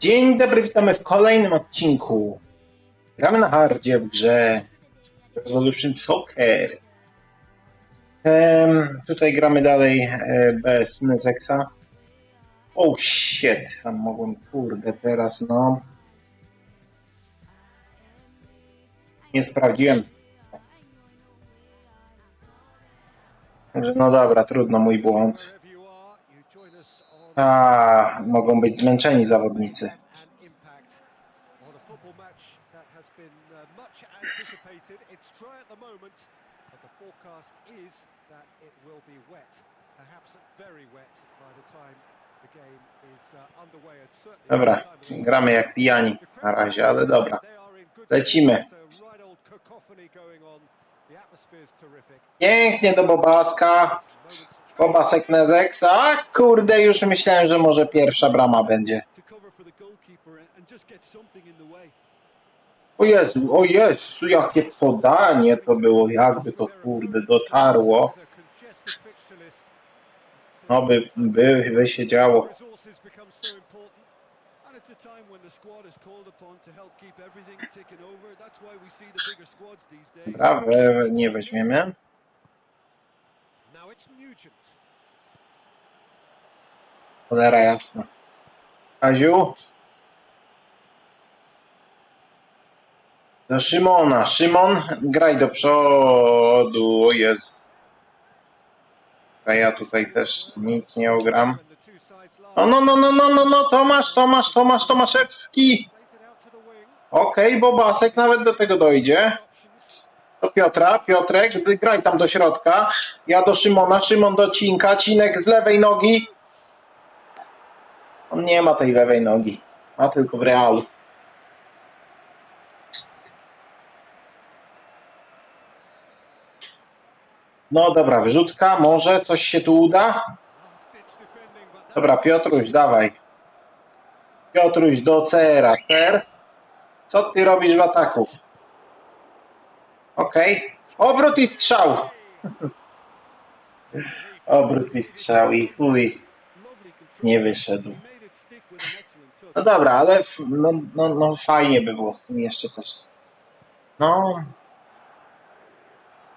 Dzień dobry, witamy w kolejnym odcinku. Gramy na hardzie w grze Resolution Soccer. Tutaj gramy dalej e, bez Nezexa. Oh shit, tam mogłem, kurde, teraz no. Nie sprawdziłem. Także no dobra, trudno, mój błąd. A, mogą być zmęczeni zawodnicy. Dobra, gramy jak pijani na razie, ale dobra. Lecimy. Pięknie do Bobaska. Bobasek Nezeks. A kurde, już myślałem, że może pierwsza brama będzie. O Jezu, o Jezu, jakie podanie to było, jakby to kurde dotarło. No by, by, by się działo. It's a time when the squad is called upon to help keep everything ticking over. That's why we see the bigger squads these days. Dobra, we- nie weźmiemy. Now it's Nugent. Cholera jasna. Kaziu? Do Szymona. Szymon, graj do przodu. O Jezu. A ja tutaj też nic nie ogram. No, no, no, no, no, no, no, Tomasz, Tomasz, Tomasz, Tomaszewski. Okej, Bobasek nawet do tego dojdzie. Do Piotra, Piotrek, graj tam do środka. Ja do Szymona, Szymon do Cinka, Cinek z lewej nogi. On nie ma tej lewej nogi. Ma tylko w realu. No dobra, wrzutka, może coś się tu uda? Dobra, Piotruś, dawaj. Piotruś do. CR, co ty robisz w ataku? Okej. Obrót i strzał. Obrót i strzał i chuj. Nie wyszedł. No dobra, ale no, no, no fajnie by było z tym jeszcze też. No.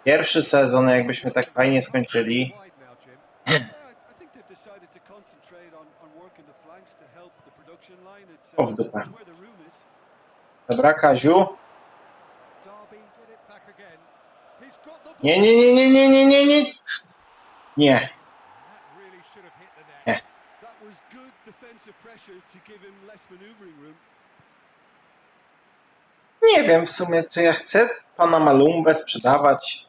Pierwszy sezon, jakbyśmy tak fajnie skończyli. Wide now, Jim. Yeah, I think they've decided to concentrate on, on working the flanks to help the production line. It's, O, w dupę. Dobra, Kaziu. Nie, nie, nie, nie, nie, nie, nie, nie. Nie. Nie wiem w sumie, czy ja chcę pana Malumbę sprzedawać.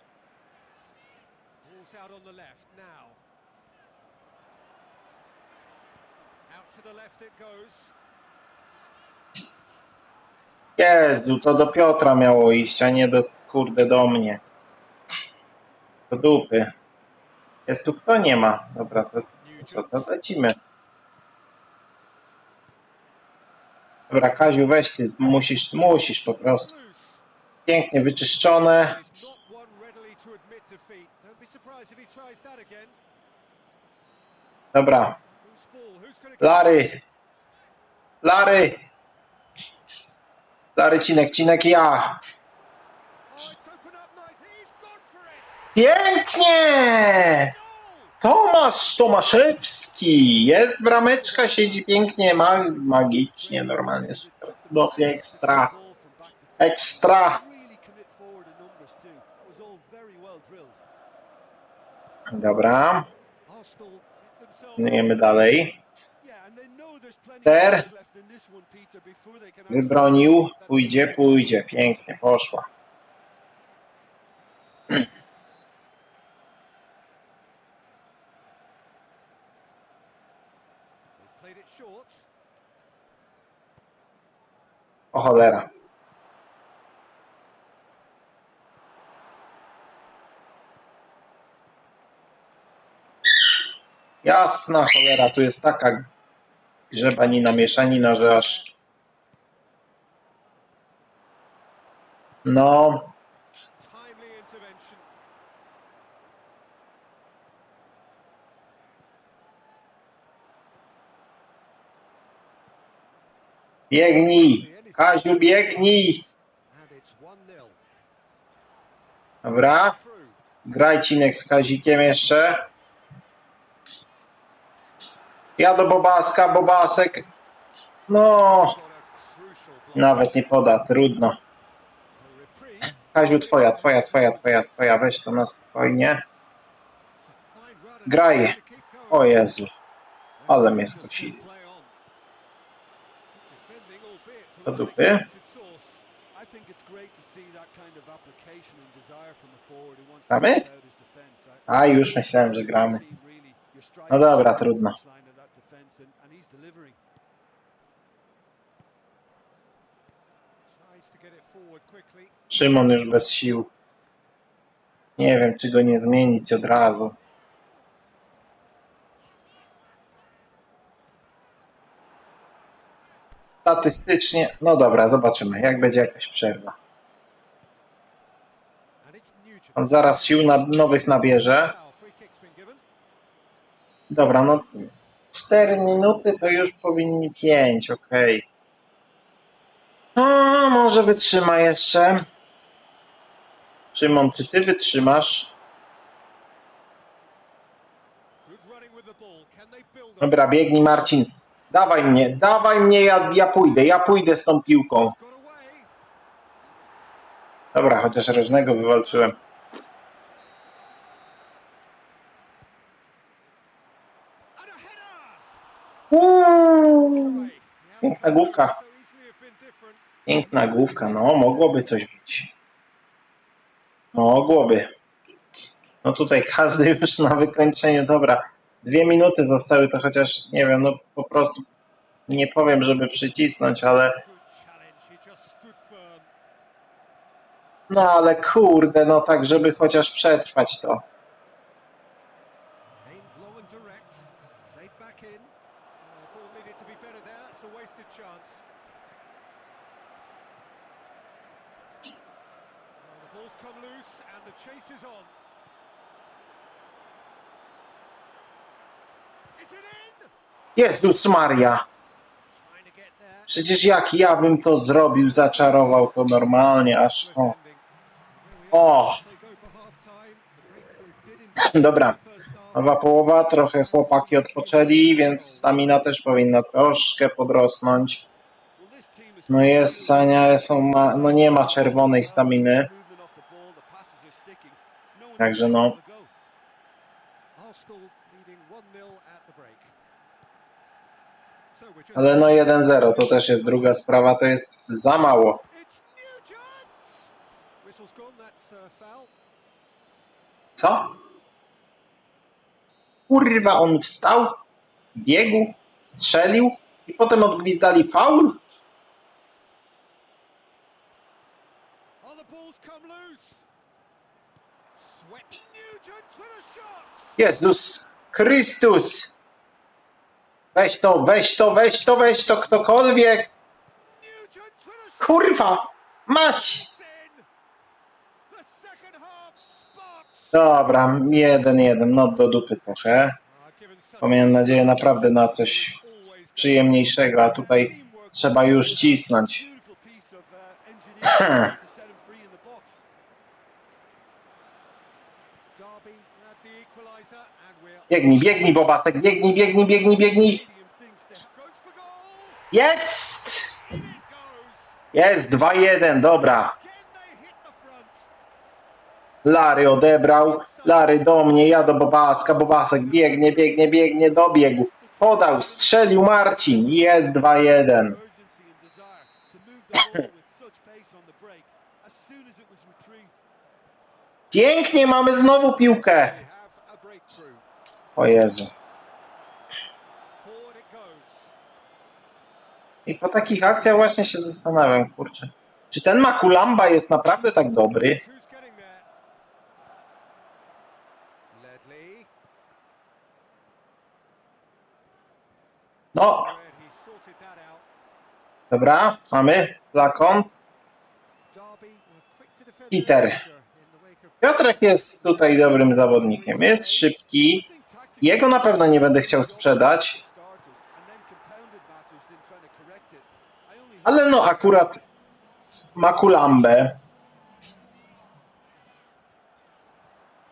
Ball's out on the left now. Out to the left it goes. Jezu, to do Piotra miało iść, a nie do kurde do mnie. Do dupy. Jest tu kto? Nie ma. Dobra, to co, to lecimy. Dobra, Kaziu, weź ty, musisz, musisz po prostu. Pięknie wyczyszczone. Dobra, Lary. Lary. Lary, Cinek, Cinek, ja. Pięknie! Tomasz Tomaszewski! Jest brameczka, siedzi pięknie, ma magicznie, normalnie super. No, ekstra, ekstra. Dobra, płyniemy dalej. Yeah, and they know there's plenty Ter. of time left in this one, Peter, before they can actually Wybronił, pójdzie, pójdzie, pięknie, poszła. O cholera. Jasna cholera, tu jest taka grzebanina, mieszanina, że aż... No. Biegnij! Kaziu, biegnij! And it's 1-0. Dobra. Graj Cinek z Kazikiem jeszcze. Ja do Bobaska, Bobasek. No, nawet nie poda, trudno. Kaziu, twoja, twoja, twoja, twoja, twoja, weź to na spokojnie. Graj. O Jezu, ale mnie skosili. Do dupy. Gramy? A, już myślałem, że gramy. No dobra, trudno. first line of that defense and- and he's delivering. Tries to get it forward quickly. Szymon już bez sił. Nie wiem, czy go nie zmienić od razu. Statystycznie, no dobra, zobaczymy, jak będzie jakaś przerwa. On zaraz sił na, nowych nabierze. Dobra, no 4 minuty to już powinni 5, okej. No, może wytrzyma jeszcze. Szymon, czy ty wytrzymasz? Dobra, biegnij Marcin. Dawaj mnie, dawaj mnie, ja, ja pójdę, ja pójdę z tą piłką. Dobra, chociaż rożnego wywalczyłem. Uuu. Piękna główka. Piękna główka, no mogłoby coś być. Mogłoby. No tutaj każdy już na wykończenie, dobra. Dwie minuty zostały, to chociaż, nie wiem, no po prostu nie powiem, żeby przycisnąć, ale no ale kurde, no tak, żeby chociaż przetrwać to. Ball's come loose and the chase is on. Jezus Maria, przecież jak ja bym to zrobił, zaczarował to normalnie, aż o. O, dobra. Nowa połowa, trochę chłopaki odpoczęli, więc stamina też powinna troszkę podrosnąć. No jest Sania, są ma, no nie ma czerwonej staminy. We're just Ale no 1-0 to też jest druga sprawa, to jest za mało. Co? Kurwa, on wstał, biegł, strzelił i potem odgwizdali faul? Oh, the ball's come loose. Sweat Nugent with a shot. Jezus Chrystus! Weź to, weź to, weź to, weź to, ktokolwiek! Kurwa! Mać! Dobra, 1-1, no do dupy trochę. Bo miałem nadzieję naprawdę na coś przyjemniejszego, a tutaj trzeba już cisnąć. Biegnij, biegnij, Bobasek, biegnij, biegnij, biegnij, biegnij! Jest! Jest, 2-1, dobra. Lary odebrał, Lary do mnie, ja do Bobaska, Bobasek biegnie, biegnie, biegnie, dobiegł. Podał, strzelił Marcin, jest 2-1. urgency and desire to move the ball with such pace on the break as soon as it was retrieved. Pięknie, mamy znowu piłkę. O Jezu. I po takich akcjach właśnie się zastanawiam, kurczę. Czy ten Makulamba jest naprawdę tak dobry? No, dobra, mamy, Lakon. Peter. Piotrek jest tutaj dobrym zawodnikiem, jest szybki. Jego na pewno nie będę chciał sprzedać. Ale no akurat ma kulambę.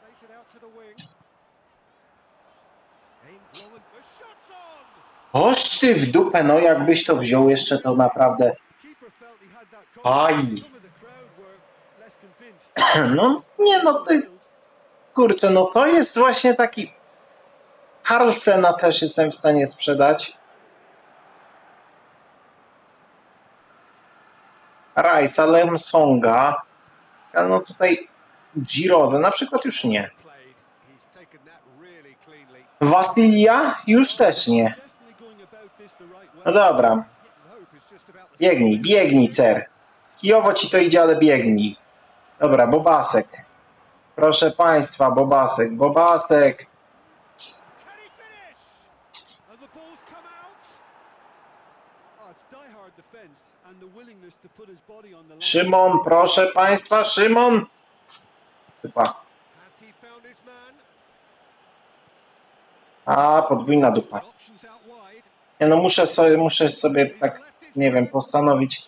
Plays it out to the wing. Aimed long and the shot's on. Oż ty w dupę, no jakbyś to wziął jeszcze, to naprawdę... Aj. No nie, no ty... Kurczę, no to jest właśnie taki... Carlsena też jestem w stanie sprzedać. Rice, Lemsonga. No tutaj Girozę na przykład już nie. Wasilia już też nie. No dobra, biegnij, biegnij, cer. Kijowo ci to idzie, ale biegnij. Dobra, Bobasek. Proszę Państwa, Bobasek, Bobasek. Can he finish? And the ball's come out. Oh, it's die-hard defence and the willingness to put his body on the line. Szymon, proszę Państwa, Szymon. Chyba. A, podwójna dupa. Ja no muszę sobie, muszę sobie tak, nie wiem, postanowić.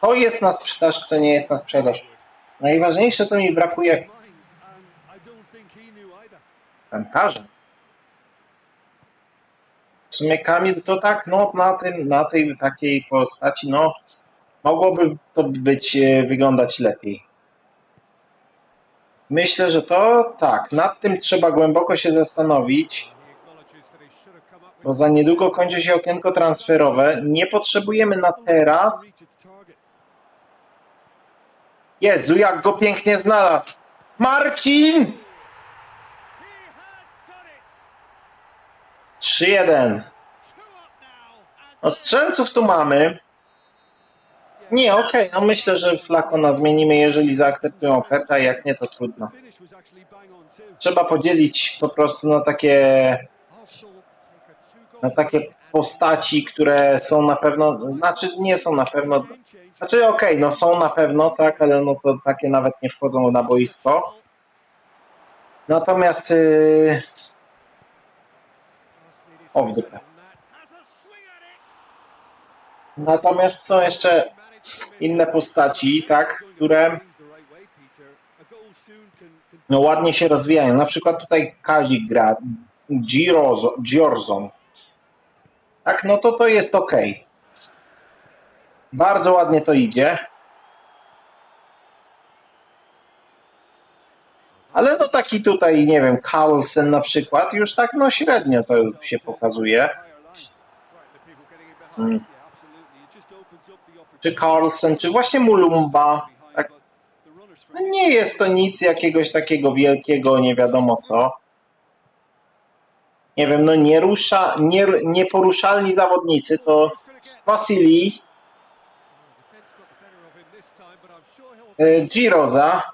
To jest na sprzedaż, kto nie jest na sprzedaż. Najważniejsze to mi brakuje Mine, and I don't think he knew either. bramkarza. W sumie Kamil to tak, no na tym, na tej takiej postaci, no mogłoby to być, e, wyglądać lepiej. Myślę, że to tak, nad tym trzeba głęboko się zastanowić, bo za niedługo kończy się okienko transferowe. Nie potrzebujemy na teraz. Jezu, jak go pięknie znalazł. Marcin! He has done it. 3-1. Two up now. And No strzelców tu mamy. Nie, okej, no myślę, że Flakona zmienimy, jeżeli zaakceptują ofertę, jak nie, to trudno. Trzeba podzielić po prostu na takie, na takie postaci, które są na pewno, znaczy nie są na pewno, znaczy okej, no są na pewno, tak, ale no to takie nawet nie wchodzą na boisko. Natomiast yy, O, w. Natomiast są jeszcze inne postaci, tak, które no ładnie się rozwijają. Na przykład tutaj Kazik gra, Giorzon. Tak, no to to jest ok. Bardzo ładnie to idzie. Ale no taki tutaj, nie wiem, Carlsen na przykład, już tak no średnio to się pokazuje. Mm. Czy Carlsen, czy właśnie Mulumba. Tak, no nie jest to nic jakiegoś takiego wielkiego, nie wiadomo co. Nie wiem, no nie rusza, nie, nieporuszalni zawodnicy to Wasili, e, Giroza,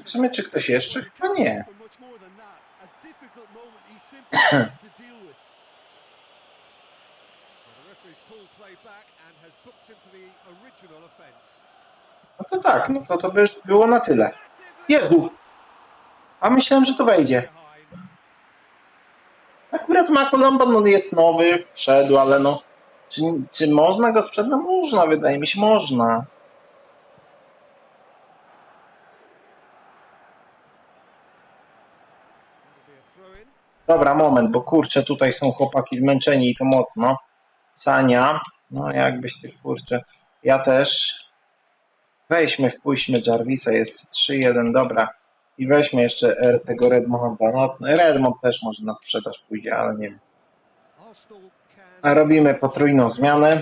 booked him for the original offence. No to tak, no to to by było na tyle. Jezu! A myślałem, że to wejdzie. Akurat Makulamba no jest nowy, wszedł, ale no. Czy, czy można go sprzedać? No można, wydaje mi się, można. That'll be a throw in. Dobra, moment, bo kurczę, tutaj są chłopaki zmęczeni i to mocno. Sania, no jakbyś ty kurczę. Ja też. Weźmy, wpuśćmy Jarvisa, jest 3-1, dobra. I weźmy jeszcze R tego Redmonda. No, Redmond też może na sprzedaż pójdzie, ale nie wiem. A robimy potrójną zmianę.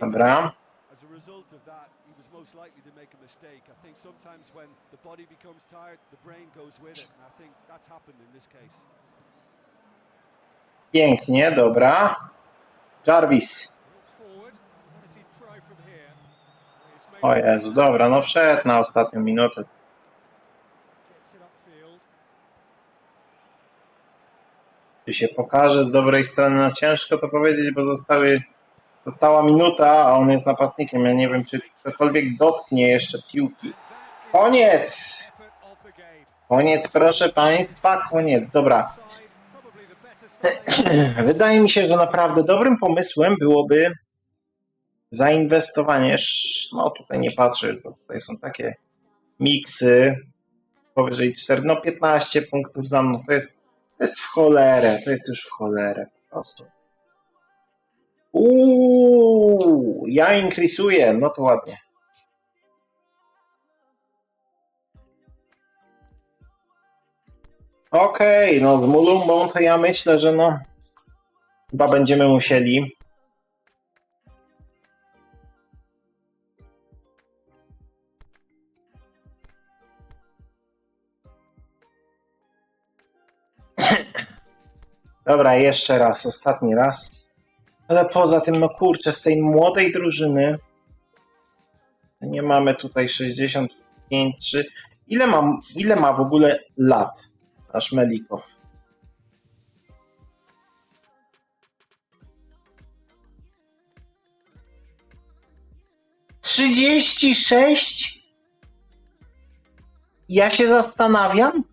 Dobra. As a result of that, he was most likely to make a mistake. I think sometimes when the body becomes tired, the brain goes with it. And I think that's happened in this case. Pięknie, dobra. Jarvis. O Jezu, dobra, no przed na ostatnią minutę. Czy się pokaże z dobrej strony, no ciężko to powiedzieć, bo zostały, została minuta, a on jest napastnikiem. Ja nie wiem, czy ktokolwiek dotknie jeszcze piłki. Koniec! Koniec, proszę Państwa, koniec. Dobra. Wydaje mi się, że naprawdę dobrym pomysłem byłoby zainwestowanie. No tutaj nie patrzę, bo tutaj są takie miksy. Powyżej 4, no 15 punktów za mną. To jest, to jest w cholerę. To jest już w cholerę po prostu. Uuu, ja inkrysuję. No to ładnie. Okej, no z Mulumbą to ja myślę, że no chyba będziemy musieli. Dobra, jeszcze raz, ostatni raz. Ale poza tym, no kurczę, z tej młodej drużyny nie mamy tutaj 65 czy ile mam, ile ma w ogóle lat nasz Melikow? Trzydzieści sześć? Ja się zastanawiam.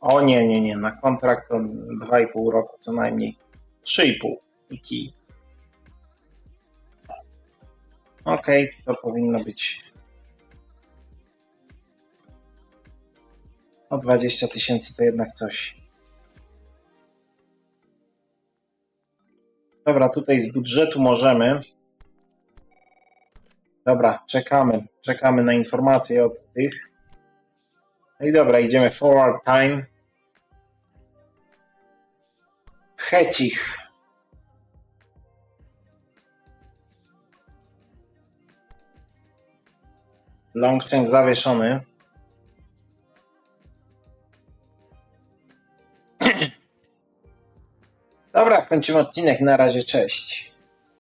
O nie, nie, nie. Na kontrakt to 2,5 roku co najmniej. 3,5 i kij. Okej, to powinno być. O 20 tysięcy to jednak coś. Dobra, tutaj z budżetu możemy. Dobra, czekamy. Czekamy na informacje od tych. No i dobra, idziemy forward time. Hecich. Longchain zawieszony. Dobra, kończymy odcinek. Na razie, cześć.